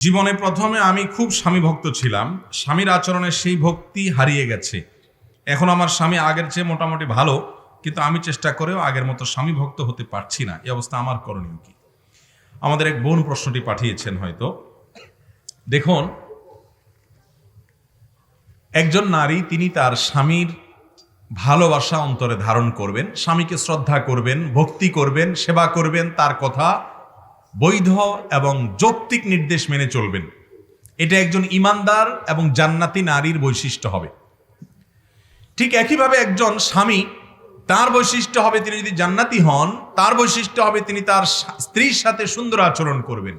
জীবনে প্রথমে আমি খুব স্বামী ভক্ত ছিলাম। স্বামীর আচরণের সেই ভক্তি হারিয়ে গেছে। এখন আমার স্বামী আগের চেয়ে মোটামুটি ভালো, কিন্তু আমি চেষ্টা করেও আগের মতো স্বামী ভক্ত হতে পারছি না। এই অবস্থা আমার করণীয় কি? আমাদের এক বোন প্রশ্নটি পাঠিয়েছেন হয়তো। দেখুন, একজন নারী, তিনি তার স্বামীর ভালোবাসা অন্তরে ধারণ করবেন, স্বামীকে শ্রদ্ধা করবেন, ভক্তি করবেন, সেবা করবেন, তার কথা বৈধ এবং যৌক্তিক নির্দেশ মেনে চলবেন। এটা একজন ইমানদার এবং জান্নাতি নারীর বৈশিষ্ট্য হবে। ঠিক একইভাবে একজন স্বামী, তার বৈশিষ্ট্য হবে তিনি যদি জান্নাতি হন, তার বৈশিষ্ট্য হবে তিনি তার স্ত্রীর সাথে সুন্দর আচরণ করবেন।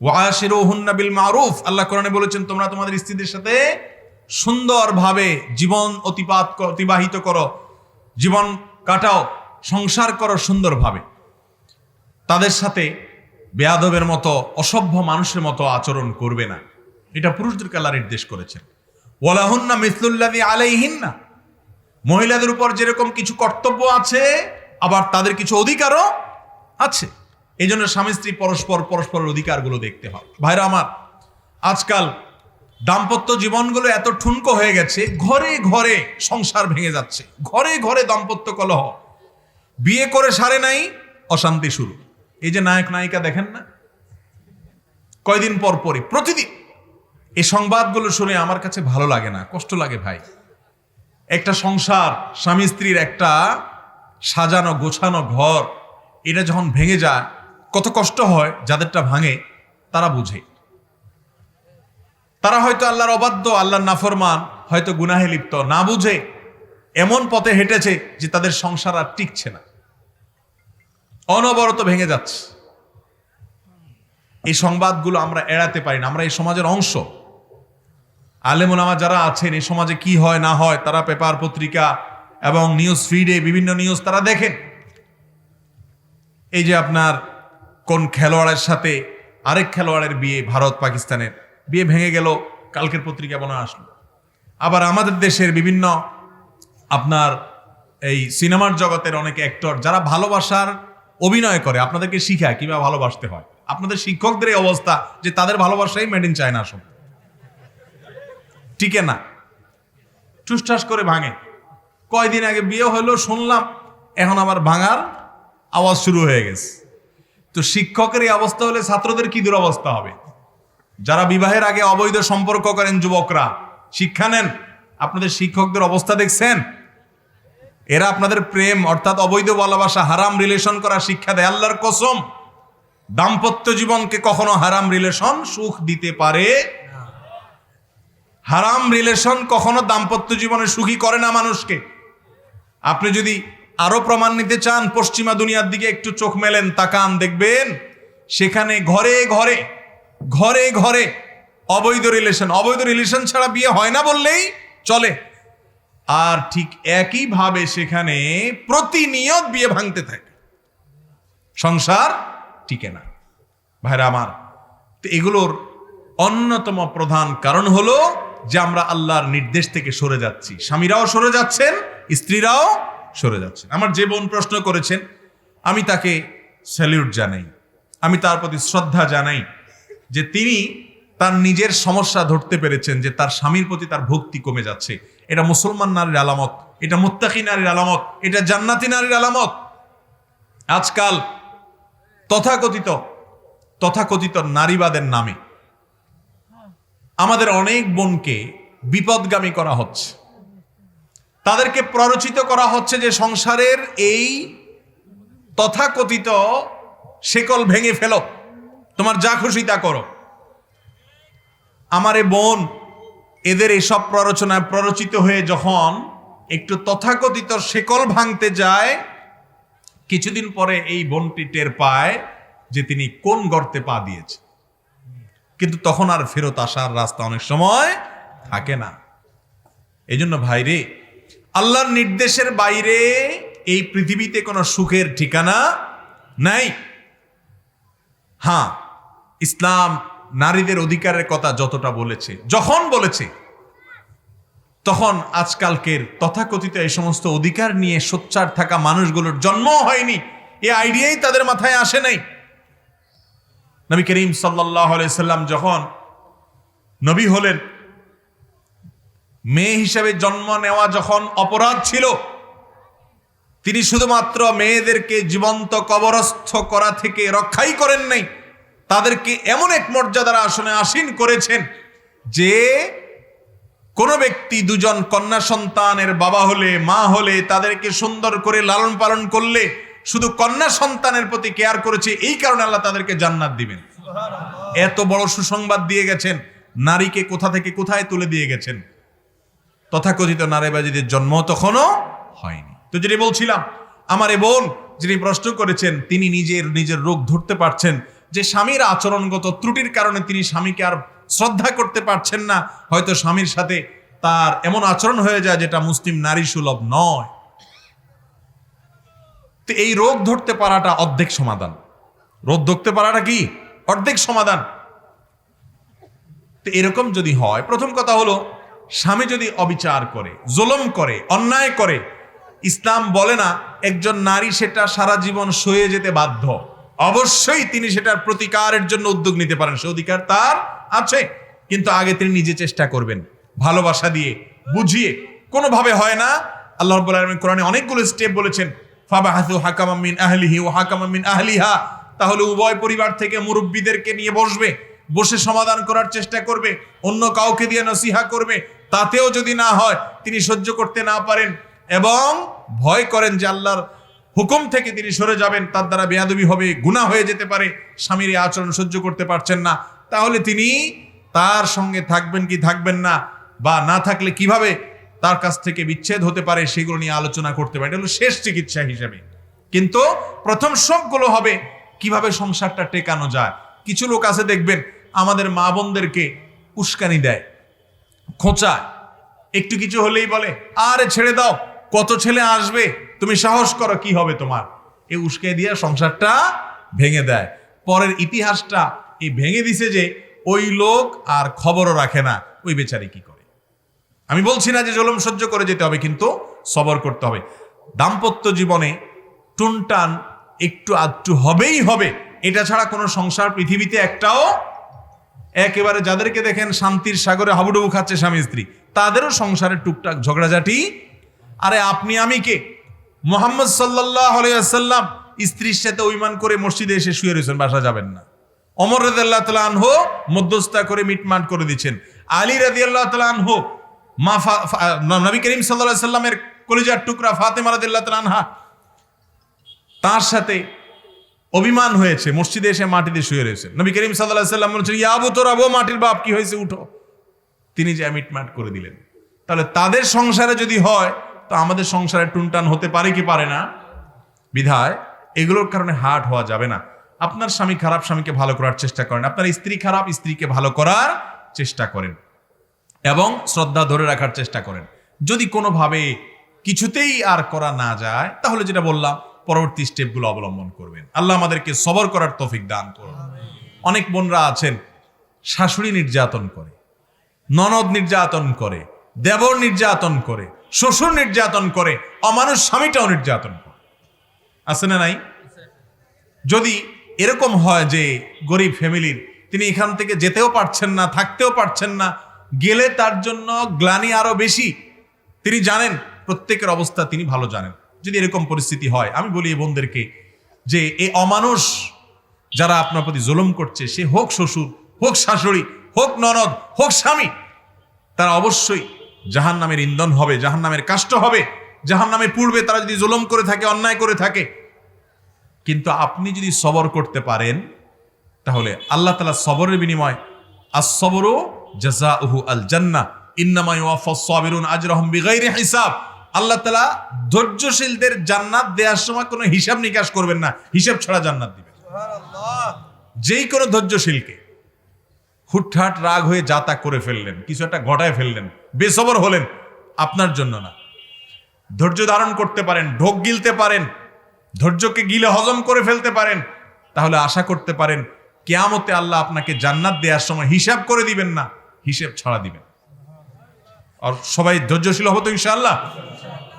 ওয়াশিরুহুন্না বিল মারুফ, আল্লাহ কোরআনে বলেছেন, তোমরা তোমাদের স্ত্রীদের সাথে সুন্দরভাবে জীবন অতিপাত অতিবাহিত করো, জীবন কাটাও, সংসার করো সুন্দরভাবে। তাদের সাথে বেয়াদবের মতো, অসভ্য মানুষের মতো আচরণ করবে না। এটা পুরুষদেরকে আল্লাহ নির্দেশ করেছেন। ওয়ালাহুন্না মিসলুল্লাদি আলাইহিন্না। মহিলাদের উপর যেরকম কিছু কর্তব্য আছে, আবার তাদের কিছু অধিকারও আছে। এই জন্য স্বামী স্ত্রী পরস্পর, পরস্পরের অধিকারগুলো দেখতে হয়। ভাইরা আমার, আজকাল দাম্পত্য জীবনগুলো এত ঠুনকো হয়ে গেছে, ঘরে ঘরে সংসার ভেঙে যাচ্ছে। ঘরে ঘরে দাম্পত্য কলহ। বিয়ে করে সারে নাই, অশান্তি শুরু। এই যে নায়ক, নায়িকা দেখেন না? কয়দিন পর পরই, প্রতিদিন। এই সংবাদগুলো শুনে আমার কাছে ভালো লাগে না, কষ্ট লাগে ভাই। একটা সংসার, স্বামী স্ত্রীর একটা সাজানো, গোছানো ঘর, এটা যখন ভেঙে যায়, কত কষ্ট হয়, যাদেরটা ভাঙে, তারা বুঝে। তারা হয়তো আল্লাহর অবাধ্য, আল্লাহর নাফরমান, হয়তো গুনাহে লিপ্ত, না বুঝে, এমন পথে হেঁটেছে যে তাদের সংসার আর টিকছে না। অনবরত ভেঙে যাচ্ছে। এই সংবাদগুলো আমরা এড়াতে পারি না। আমরা এই সমাজের অংশ। আলেমুলামা যারা আছেন, এই সমাজে কি হয়, না হয়, তারা পেপার পত্রিকা এবং নিউজ ফিডে বিভিন্ন নিউজ তারা দেখেন। এই যে আপনার কোন খেলোয়াড়ের সাথে আরেক খেলোয়াড়ের বিয়ে ভারত পাকিস্তানের, বিয়ে ভেঙে গেল, কালকের পত্রিকা মনে আসলো। আবার আমাদের দেশের বিভিন্ন আপনার এই সিনেমার জগতের অনেক অ্যাক্টর যারা ভালোবাসার অভিনয় করে, আপনাদেরকে শিখায় কীভাবে ভালোবাসতে হয়। আপনাদের শিক্ষকদের এই অবস্থা যে তাদের ভালোবাসাই মেড ইন চায়না আসলে। টিকে না। ঠুসঠাস করে ভাঙে। কয়দিন আগে বিয়ে হলো, শুনলাম, এখন আমার ভাঙার আওয়াজ শুরু হয়ে গেছে। তো শিক্ষকের এই অবস্থা হলে ছাত্রদের কি দুরবস্থা হবে? যারা বিবাহের আগে অবৈধ সম্পর্ক করেন যুবকরা, শিক্ষা নেন। আপনাদের শিক্ষকদের অবস্থা দেখছেন? এরা আপনাদের প্রেম, অর্থাৎ অবৈধ ভালোবাসা, হারাম রিলেশন করা শিক্ষা দেয়। আল্লাহর কসম, দাম্পত্য জীবনকে কখনো হারাম রিলেশন সুখ দিতে পারে হারাম রিলেশন কখনো দাম্পত্য জীবনে সুখী করে না মানুষকে। আপনি যদি আরও প্রমাণ নিতে চান, পশ্চিমা দুনিয়ার দিকে একটু চোখ মেলেন, তাকান, দেখবেন সেখানে ঘরে ঘরে ঘরে ঘরে অবৈধ রিলেশন অবৈধ রিলেশন ছাড়া বিয়ে হয় না বললেই চলে। আর ঠিক একইভাবে সেখানে প্রতিনিয়ত বিয়ে ভাঙতে থাকে। সংসার টিকে না। ভাইরা আমার, তো এগুলোর অন্যতম প্রধান কারণ হলো যে আমরা আল্লাহর নির্দেশ থেকে সরে যাচ্ছি। স্বামীরাও সরে যাচ্ছেন, স্ত্রীরাও সরে যাচ্ছেন। আমার যে বোন প্রশ্ন করেছেন, আমি তাকে স্যালিউট জানাই। আমি তার প্রতি শ্রদ্ধা জানাই যে তিনি তার নিজের সমস্যা ধরতে পেরেছেন, যে তার স্বামীর প্রতি তার ভক্তি কমে যাচ্ছে। এটা মুসলমান নারীর আলামত, এটা মুত্তাকি নারীর আলামত, এটা জান্নাতি নারীর আলামত। আজকাল তথাকথিত তথাকথিত নারীবাদের নামে আমাদের অনেক বোনকে বিপদগামী করা হচ্ছে। তাদেরকে প্ররোচিত করা হচ্ছে যে সংসারের এই তথাকথিত শেকল ভেঙে ফেলো, তোমার যা খুশি তা করো। আমার বোন এদের এসব প্ররোচনায় প্ররোচিত হয়ে যখন একটু তথাকথিত শেকল ভাঙতে যায়, কিছুদিন পরে এই বনটি টের পায় যে তিনি কোন গর্তে পা দিয়েছে কিন্তু তখন আর ফেরত আসার রাস্তা অনেক সময় থাকে না। এই জন্য ভাইরে আল্লাহর নির্দেশের বাইরে এই পৃথিবীতে কোনো সুখের ঠিকানা নাই। হ্যাঁ ইসলাম নারীদের অধিকারের কথা যতটা বলেছে, যখন বলেছে, তখন আজকালকের তথাকথিত এই সমস্ত অধিকার নিয়ে সোচ্চার থাকা মানুষগুলোর জন্ম হয়নি। এই আইডিয়াই তাদের মাথায় আসে নাই। নবী করিম সাল্লাম যখন নবী হলেন মেয়ে হিসেবে জন্ম নেওয়া যখন অপরাধ ছিল, তিনি শুধুমাত্র মেয়েদেরকে জীবন্ত কবরস্থ করা থেকে রক্ষাই করেন নাই। তাদেরকে এমন এক মর্যাদার আসনে আসীন করেছেন যে কোনো ব্যক্তি দুজন কন্যা সন্তানের বাবা হলে, মা হলে, তাদেরকে সুন্দর করে লালন পালন করলে শুধু কন্যা সন্তানের প্রতি কেয়ার করেছে, এই কারণে আল্লাহ তাদেরকে জান্নাত দিবেন। এত বড় সুসংবাদ দিয়ে গেছেন, নারীকে কোথা থেকে কোথায় তুলে দিয়ে গেছেন? তথাকথিত নারীবাজিদের জন্ম তখনও হয়নি। তো যেটি বলছিলাম, আমার এ বোন যিনি প্রশ্ন করেছেন, তিনি নিজের নিজের রোগ ধরতে পারছেন যে স্বামীর আচরণগত ত্রুটির কারণে তিনি স্বামীকে আর শ্রদ্ধা করতে পারছেন না, হয়তো স্বামীর সাথে তার এমন আচরণ হয়ে যায় যেটা মুসলিম নারী সুলভ নয়। তো এই রোগ ধরতে পারাটা অর্ধেক সমাধান। রোগ ধরতে পারাটা কি? অর্ধেক সমাধান। তো এরকম যদি হয়, প্রথম কথা হলো, স্বামী যদি অবিচার করে, জুলম করে, অন্যায় করে, ইসলাম বলে না, একজন নারী সেটা সারা জীবন সয়ে যেতে বাধ্য। অবশ্যই তিনি সেটার প্রতিকারের জন্য উদ্যোগ নিতে পারেন। সে অধিকার তার আছে, কিন্তু আগে তিনি নিজে চেষ্টা করবেন, ভালোবাসা দিয়ে, বুঝিয়ে। কোনোভাবে হয় না। আল্লাহ রাব্বুল আলামিন কোরআনে অনেকগুলো স্টেপ বলেছেন, ফাবাহাসু হাকামাম মিন আহলিহি ওয়া হাকামাম মিন আহলিহা। তাহলে উভয় পরিবার থেকে মুরব্বীদেরকে নিয়ে বসবে, বসে সমাধান করার চেষ্টা করবে, অন্য কাউকে দিয়ে নসিহা করবে, তাতেও যদি না হয়, তিনি সহ্য করতে না পারেন এবং ভয় করেন যে আল্লাহর হুকুম থেকে তিনি সরে যাবেন, তার দ্বারা বেয়াদবি হবে, গুনাহ হয়ে যেতে পারে, স্বামীর এই আচরণ সহ্য করতে পারছেন না। তাহলে তিনি তার সঙ্গে থাকবেন কি থাকবেন না, বা না থাকলে কীভাবে তার কাছ থেকে বিচ্ছেদ হতে পারে, সেগুলো নিয়ে আলোচনা করতে পারে। এটা হলো শেষ চিকিৎসা হিসেবে। কিন্তু প্রথম সবগুলো হবে, কীভাবে সংসারটা টেকানো যায়। কিছু লোক আছে, দেখবেন, আমাদের মা বোনদেরকে উস্কানি দেয়, খোঁচায়। একটু কিছু হলেই বলে, আরে, ছেড়ে দাও, কত ছেলে আসবে? তুমি সাহস করো কি হবে তোমার। এই উস্কে দিয়ে সংসারটা ভেঙে দেয়। পরের ইতিহাসটা এই ভেঙে দিছে যে ওই লোক আর খবরও রাখে না। ওই বেচারি কি করে? আমি বলছি না যে জলম সহ্য করে যেতে হবে, কিন্তু সবর করতে হবে। দাম্পত্য জীবনে টুনটান একটু আধটু হবেই হবে। এটা ছাড়া কোনো সংসার পৃথিবীতে একটাও একেবারে যাদেরকে দেখেন শান্তির সাগরে হাবুডুবু খাচ্ছে স্বামী স্ত্রী, তাদেরও সংসারের টুকটাক ঝগড়াঝাটি। আরে আপনি আমি কে? মোহাম্মদ সাল্লাহ আলাইসাল্লাম স্ত্রীর সাথে অভিমান করে মসজিদে এসে শুয়ে রয়েছেন, বাসা যাবেন না। অমর রাদিয়াল্লাহু তাআলা আনহু মধ্যস্থা করে মিটমাট করে দিচ্ছেন। আলী রাদিয়াল্লাহু তাআলা আনহু, মা নবী করিম আলাইহি সাল্লামের কলিজার টুকরা ফাতেমা রাদিয়াল্লাহু তাআলা আনহা তার সাথে অভিমান হয়েছে, মসজিদে এসে মাটিতে শুয়ে রয়েছে নবী করিম আলাইহি সাল্লাম বলছেন ইয়াবু তোর আবু মাটির বাপ, কি হয়েছে? উঠো। তিনি যে মিটমাট করে দিলেন। তাহলে তাদের সংসারে যদি হয় তো আমাদের সংসারে টুনটান হতে পারে কি পারে না? বিধায় এগুলোর কারণে হার্ট হওয়া যাবে না। আপনার স্বামী খারাপ স্বামীকে ভালো করার চেষ্টা করেন। আপনার স্ত্রী খারাপ, স্ত্রীকে ভালো করার চেষ্টা করেন এবং শ্রদ্ধা ধরে রাখার চেষ্টা করেন। যদি কোনোভাবে কিছুতেই আর করা না যায়, তাহলে যেটা বললাম, পরবর্তী স্টেপগুলো অবলম্বন করবেন। আল্লাহ আমাদেরকে সবর করার তৌফিক দান করুন। অনেক বোনরা আছেন, শাশুড়ি নির্যাতন করে, ননদ নির্যাতন করে, দেবর নির্যাতন করে শ্বশুর নির্যাতন করে, অমানুষ স্বামীটাও নির্যাতন করে। আছে না নাই? যদি এরকম হয় যে গরিব ফ্যামিলির তিনি এখান থেকে যেতেও পারছেন না, থাকতেও পারছেন না, গেলে তার জন্য গ্লানি আরও বেশি। তিনি জানেন, প্রত্যেকের অবস্থা তিনি ভালো জানেন। যদি এরকম পরিস্থিতি হয়, আমি বলি এই বোনদেরকে যে এই অমানুষ যারা আপনার প্রতি জুলুম করছে, সে হোক শ্বশুর, হোক শাশুড়ি, হোক ননদ, হোক স্বামী, তারা অবশ্যই জাহান নামের ইন্ধন হবে জাহান নামের কাষ্ট হবে জাহান নামে পূর্বে তারা যদি জুলম করে থাকে অন্যায় করে থাকে। কিন্তু আপনি যদি সবর করতে পারেন তাহলে আল্লাহ তালা সবরের বিনিময় আসবরও জাজা উহু আল জান্না হিসাব। আল্লাহ তালা ধৈর্যশীলদের জান্নাত দেওয়ার সময় কোনো হিসাব নিকাশ করবেন না হিসাব ছাড়া জান্নাত দিবেন। যেই কোনো ধৈর্যশীলকে হুটহাট রাগ হয়ে যা তা করে ফেললেন কিছু একটা ঘটায় ফেললেন বেসবর হলেন আপনার জন্য না। ধৈর্য ধারণ করতে পারেন, ঢোক গিলতে পারেন, ধৈর্যকে গিলে হজম করে ফেলতে পারেন, তাহলে আশা করতে পারেন কেয়ামতে আল্লাহ আপনাকে জান্নাত দেওয়ার সময় হিসাব করে দিবেন না, হিসেব ছাড়া দিবেন। আর সবাই ধৈর্যশীল হব তো ইনশাআল্লাহ?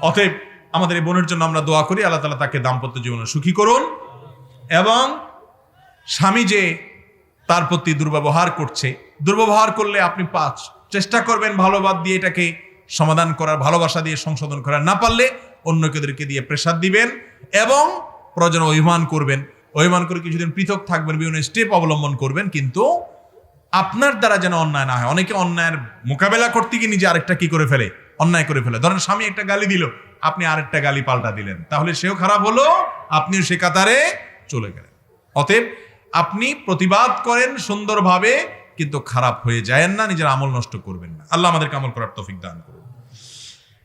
অতএব আমাদের এই বোনের জন্য আমরা দোয়া করি, আল্লাহ তালা তাকে দাম্পত্য জীবনে সুখী করুন এবং স্বামী যে তার প্রতি দুর্ব্যবহার করছে, দুর্ব্যবহার করলে আপনি পাঁচ চেষ্টা করবেন ভালোবাদ দিয়ে এটাকে সমাধান করার, ভালোবাসা দিয়ে সংশোধন করার। না পারলে অন্য কেউদেরকে দিয়ে প্রেসার দিবেন এবং প্রয়োজন অভিমান করবেন। অভিমান করে কিছুদিন পৃথক থাকবেন, বিভিন্ন স্টেপ অবলম্বন করবেন, কিন্তু আপনার দ্বারা যেন অন্যায় না হয়। অনেকে অন্যায়ের মোকাবেলা করতে গিয়ে নিজে আরেকটা কি করে ফেলে? অন্যায় করে ফেলে। ধরেন স্বামী একটা গালি দিল, আপনি আরেকটা গালি পাল্টা দিলেন। তাহলে সেও খারাপ হলো, আপনিও সে কাতারে চলে গেলেন। অতএব আপনি প্রতিবাদ করেন সুন্দরভাবে কিন্তু খারাপ হয়ে যায় না, নিজের আমল নষ্ট করবেন না। আল্লাহ আমাদেরকে আমল করার তফিক দান করুন।